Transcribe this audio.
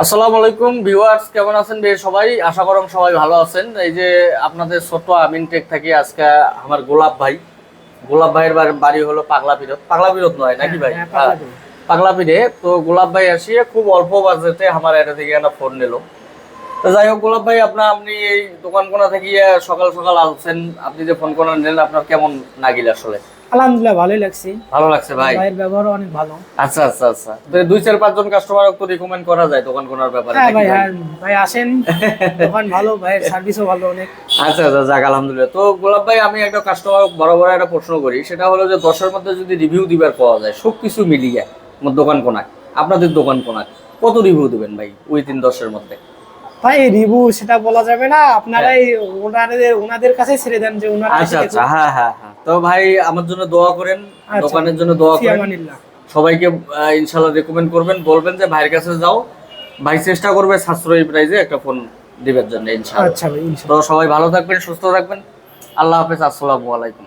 আসসালামু আলাইকুম ভিউয়ার্স কেমন আছেন বেশ সবাই? আশা করম সবাই ভালো আছেন। এই যে আপনাদের ছোট্ট আমিন টেক থাকি আজকে আমার গোলাপ ভাই। গোলাপ ভাইয়ের বাড়ি- হলো পাগলা পিরত পাগলা পিরত নয় নাকি ভাই? হ্যাঁ, পাগলা। পাগলা পিঠে তো গোলাপ ভাই আসিয়ে খুব অল্প বাজেটে আমার এটা থেকে একটা ফোন নিল। তো যাই হোক গোলাপ ভাই আপনার আপনি এই দোকান কোনা থেকে সকাল সকাল আসছেন। আপনি যে ফোন কোনা নিলেন আপনার কেমন লাগিল আসলে? আলহামদুলিল্লাহ ভালোই লাগছে। ভালো লাগছে ভাই? ভাইয়ের ব্যবহারও অনেক ভালো। আচ্ছা আচ্ছা আচ্ছা। দুই চার পাঁচজন কাস্টমার তো রিকমেন্ড করা যায় দোকান কোনার ব্যাপারে। হ্যাঁ ভাই ভাই? হ্যাঁ ভাই আসেন। দোকান ভালো ভাইয়ের সার্ভিসও ভালো অনেক। আচ্ছা আচ্ছা যাক আলহামদুলিল্লাহ। তো গোলাপ ভাই আমি একটা কাস্টমার বড় বড় একটা প্রশ্ন করি। সেটা হলো যে দশের মধ্যে যদি রিভিউ দিবার পাওয়া যায় সব কিছু মিলিয়ে আমার দোকান কোনাক আপনাদের দোকান কোনাক কত রিভিউ দিবেন ভাই ওই তিন দশের মধ্যে? ভাই রিভিউ সেটা বলা যাবে না। আপনারাই ওনাদের ওনাদের কাছে ছেড়ে দেন যে ওনারা আচ্ছা আচ্ছা হ্যাঁ হ্যাঁ হ্যাঁ। তো ভাই আমার জন্য দোয়া করেন আচ্ছা। দোকানের জন্য দোয়া করেন। সবাইকে ইনশাল্লাহ রেকমেন্ড করবেন বলবেন যে ভাইয়ের কাছে যাও। ভাই চেষ্টা করবে সাশ্রয়ী প্রাইজে একটা ফোন দিবার জন্য ইনশাল্লাহ আচ্ছা ভাই ইনশাআল্লাহ। তো সবাই ভালো থাকবেন সুস্থ থাকবেন। আল্লাহ হাফেজ আসসালামু আলাইকুম।